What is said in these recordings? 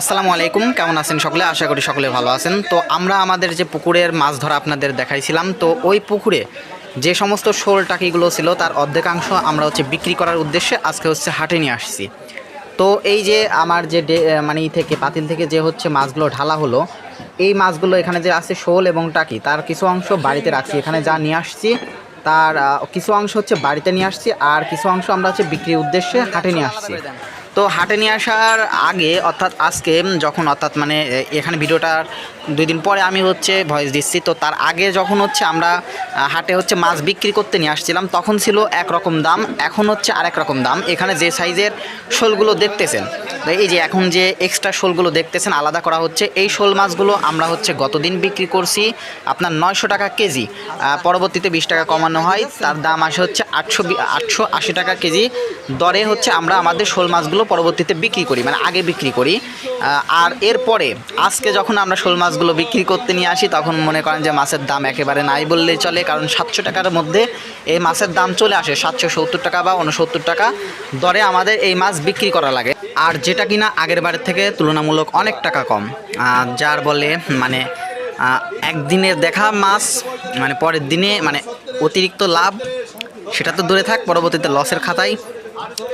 আসসালামু আলাইকুম, কেমন আছেন সকলে? আশা করি সকলে ভালো আছেন। তো আমরা আমাদের যে পুকুরের মাছ ধরা আপনাদের দেখাইছিলাম, তো ওই পুকুরে যে সমস্ত শোল টাকিগুলো ছিল, তার অর্ধেকাংশ আমরা হচ্ছে বিক্রি করার উদ্দেশ্যে আজকে হচ্ছে হাটে নিয়ে আসছি। তো এই যে আমার যে মানে থেকে, পাতিল থেকে যে হচ্ছে মাছগুলো ঢালা হলো, এই মাছগুলো এখানে যে আছে শোল এবং টাকি, তার কিছু অংশ বাড়িতে রাখছি। এখানে যা নিয়ে আসছি, তার কিছু অংশ হচ্ছে বাড়িতে নিয়ে আসছি, আর কিছু অংশ আমরা হচ্ছে বিক্রির উদ্দেশ্যে হাটে নিয়ে আসছি। তো হাটে নিয়ে আসার আগে, অর্থাৎ আজকে যখন, অর্থাৎ মানে এখানে ভিডিওটার দুই দিন পরে আমি হচ্ছে ভয়েস দিচ্ছি, তো তার আগে যখন হচ্ছে আমরা হাটে হচ্ছে মাছ বিক্রি করতে নিয়ে আসছিলাম, তখন ছিল একরকম দাম, এখন হচ্ছে আরেক রকম দাম। এখানে যে সাইজের শোলগুলো দেখতেছেন এই যে এখন যে এক্সট্রা শোলগুলো দেখতেছেন, আলাদা করা হচ্ছে। এই শোল মাছগুলো আমরা হচ্ছে গতদিন বিক্রি করছি আপনার নয়শো টাকা কেজি পরবর্তীতে বিশ টাকা কমানো হয়। তার দাম আসে হচ্ছে আটশো আটশো আশি টাকা কেজি। দরে হচ্ছে আমরা আমাদের শোল মাছগুলো পরবর্তীতে বিক্রি করি মানে আগে বিক্রি করি। আর এরপরে, আজকে যখন আমরা শোল মাছগুলো বিক্রি করতে নিয়ে আসি, তখন মনে করেন যে মাছের দাম একেবারে নাই বললেই চলে, কারণ সাতশো টাকার মধ্যে এই মাছের দাম চলে আসে, সাতশো সত্তর টাকা বা উনসত্তর টাকা। দরে আমাদের এই মাছ বিক্রি করা লাগে। আর যেটা কিনা আগের বারের থেকে তুলনামূলক অনেক টাকা কম। যার বলে মানে একদিনের দেখা মাছ মানে পরের দিনে মানে অতিরিক্ত লাভ, সেটা তো দূরে থাক, পরবর্তীতে লসের খাতায়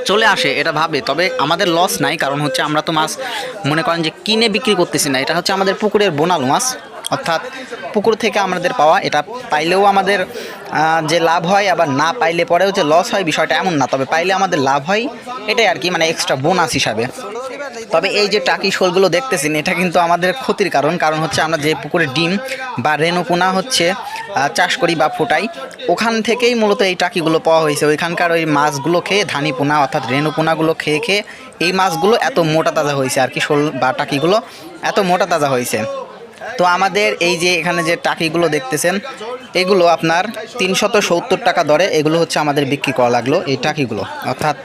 চলে আসে, এটা ভাবে। তবে আমাদের লস নাই, কারণ হচ্ছে আমরা তো মাছ মনে করেন যে কিনে বিক্রি করতেছি না, এটা হচ্ছে আমাদের পুকুরের বোনালু মাছ। অর্থাৎ পুকুর থেকে আমাদের পাওয়া, এটা পাইলেও আমাদের যে লাভ হয়, আবার না পাইলে পরেও যে লস হয়, বিষয়টা এমন না। তবে পাইলে আমাদের লাভ হয়, এটাই আর কি মানে এক্সট্রা বোনাস হিসাবে। তবে এই যে টাকি শোলগুলো দেখতেছেন, এটা কিন্তু আমাদের ক্ষতির কারণ। কারণ হচ্ছে আমরা যে পুকুরে ডিম বা রেণুপোনা হচ্ছে চাষ করি বা ফোটাই, ওখান থেকেই মূলত এই টাকিগুলো পাওয়া হয়েছে। ওইখানকার ওই মাছগুলো খেয়ে ধানি পোনা অর্থাৎ রেণুপোনাগুলো খেয়ে খেয়ে এই মাছগুলো এত মোটা তাজা হয়েছে আর কি, শোল বা টাকিগুলো এত মোটা তাজা হয়েছে। তো আমাদের এই যে এখানে যে টাকিগুলো দেখতেছেন, এগুলো আপনার তিনশত সত্তর টাকা দরে, এগুলো হচ্ছে আমাদের বিক্রি করা লাগল এই টাকিগুলো। অর্থাৎ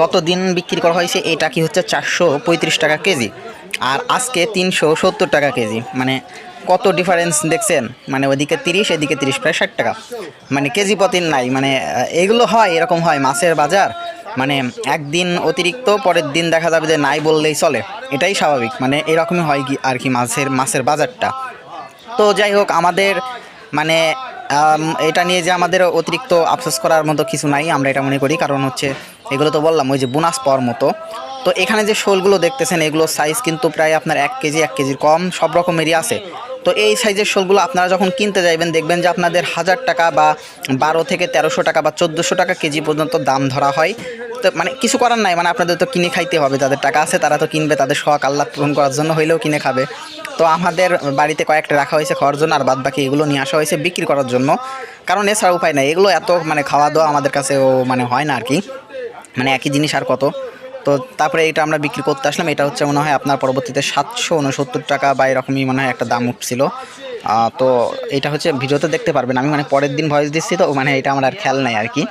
গত দিন বিক্রি করা হয়েছে এই টাকি হচ্ছে চারশো পঁয়ত্রিশ টাকা কেজি, আর আজকে তিনশো সত্তর টাকা কেজি। মানে কত ডিফারেন্স দেখছেন? মানে ওদিকে তিরিশ, এদিকে তিরিশ, প্রায় ষাট টাকা। মানে কেজি পতিন নাই মানে এগুলো হয়, এরকম হয় মাছের বাজার। মানে একদিন অতিরিক্ত, পরের দিন দেখা যাবে যে নাই বললেই চলে। এটাই স্বাভাবিক। মানে এরকমই হয় কি আর কি মাছের মাছের বাজারটা। তো যাই হোক, আমাদের মানে এটা নিয়ে যে আমাদের অতিরিক্ত আফসোস করার মতো কিছু নাই, আমরা এটা মনে করি। কারণ হচ্ছে, এগুলো তো বললাম, ওই যে বোনাস পাওয়ার মতো। তো এখানে যে শোলগুলো দেখতেছেন, এগুলোর সাইজ কিন্তু প্রায় আপনার এক কেজি, এক কেজির কম, সব রকমেরই আছে। তো এই সাইজের শোলগুলো আপনারা যখন কিনতে যাইবেন, দেখবেন যে আপনাদের হাজার টাকা বা বারো থেকে তেরোশো টাকা বা চোদ্দোশো টাকা কেজি পর্যন্ত দাম ধরা হয়। তো মানে কিছু করার নাই মানে আপনাদের তো কিনে খাইতে হবে, যাদের টাকা আছে তারা তো কিনবে, তাদের শখ আল্লাহ পূরণ করার জন্য হইলেও কিনে খাবে। তো আমাদের বাড়িতে কয়েকটা রাখা হয়েছে খাওয়ার জন্য, আর বাদ বাকি এগুলো নিয়ে আসা হয়েছে বিক্রি করার জন্য। কারণ এছাড়া উপায় নাই, এগুলো এত মানে খাওয়া দাওয়া আমাদের কাছেও মানে হয় না আর কি। মানে একই জিনিস আর কত। তো তারপরে এটা আমরা বিক্রি করতে আসলাম। এটা হচ্ছে মনে হয় আপনার পরবর্তীতে সাতশো উনসত্তর টাকা বা এরকমই মনে হয় একটা দাম উঠছিল। তো এটা হচ্ছে ভিডিওতে দেখতে পারবেন। আমি মানে পরের দিন ভয়েস দিচ্ছি তো মানে এটা আমার আর খেয়াল নাই আর কি।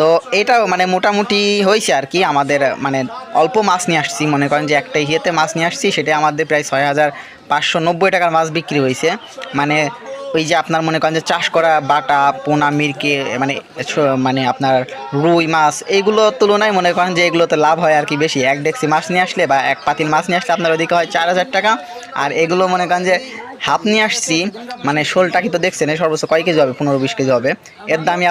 তো এটাও মানে মোটামুটি হয়েছে আর কি। আমাদের মানে অল্প মাছ নিয়ে আসছি। মনে করেন যে একটা ইয়েতে মাছ নিয়ে আসছি, সেটা আমাদের প্রায় ছয় হাজার পাঁচশো নব্বই টাকার মাছ বিক্রি হয়েছে। মানে ওই যে আপনার মনে করেন যে চাষ করা বাটা, পোনা, মিরকে মানে মানে আপনার রুই মাছ এইগুলোর তুলনায় মনে করেন যে এগুলোতে লাভ হয় আর কি বেশি। এক ডেক্সি মাছ নিয়ে আসলে বা এক পাতিল মাছ নিয়ে আসলে আপনার ওদিকে হয় চার হাজার টাকা। আর এগুলো মনে করেন যে হাফ নিয়ে আসছি মানে শোলটা কি তো দেখছেন সর্বোচ্চ কয় কেজি হবে? পনেরো, বিশ কেজি হবে। এর দামই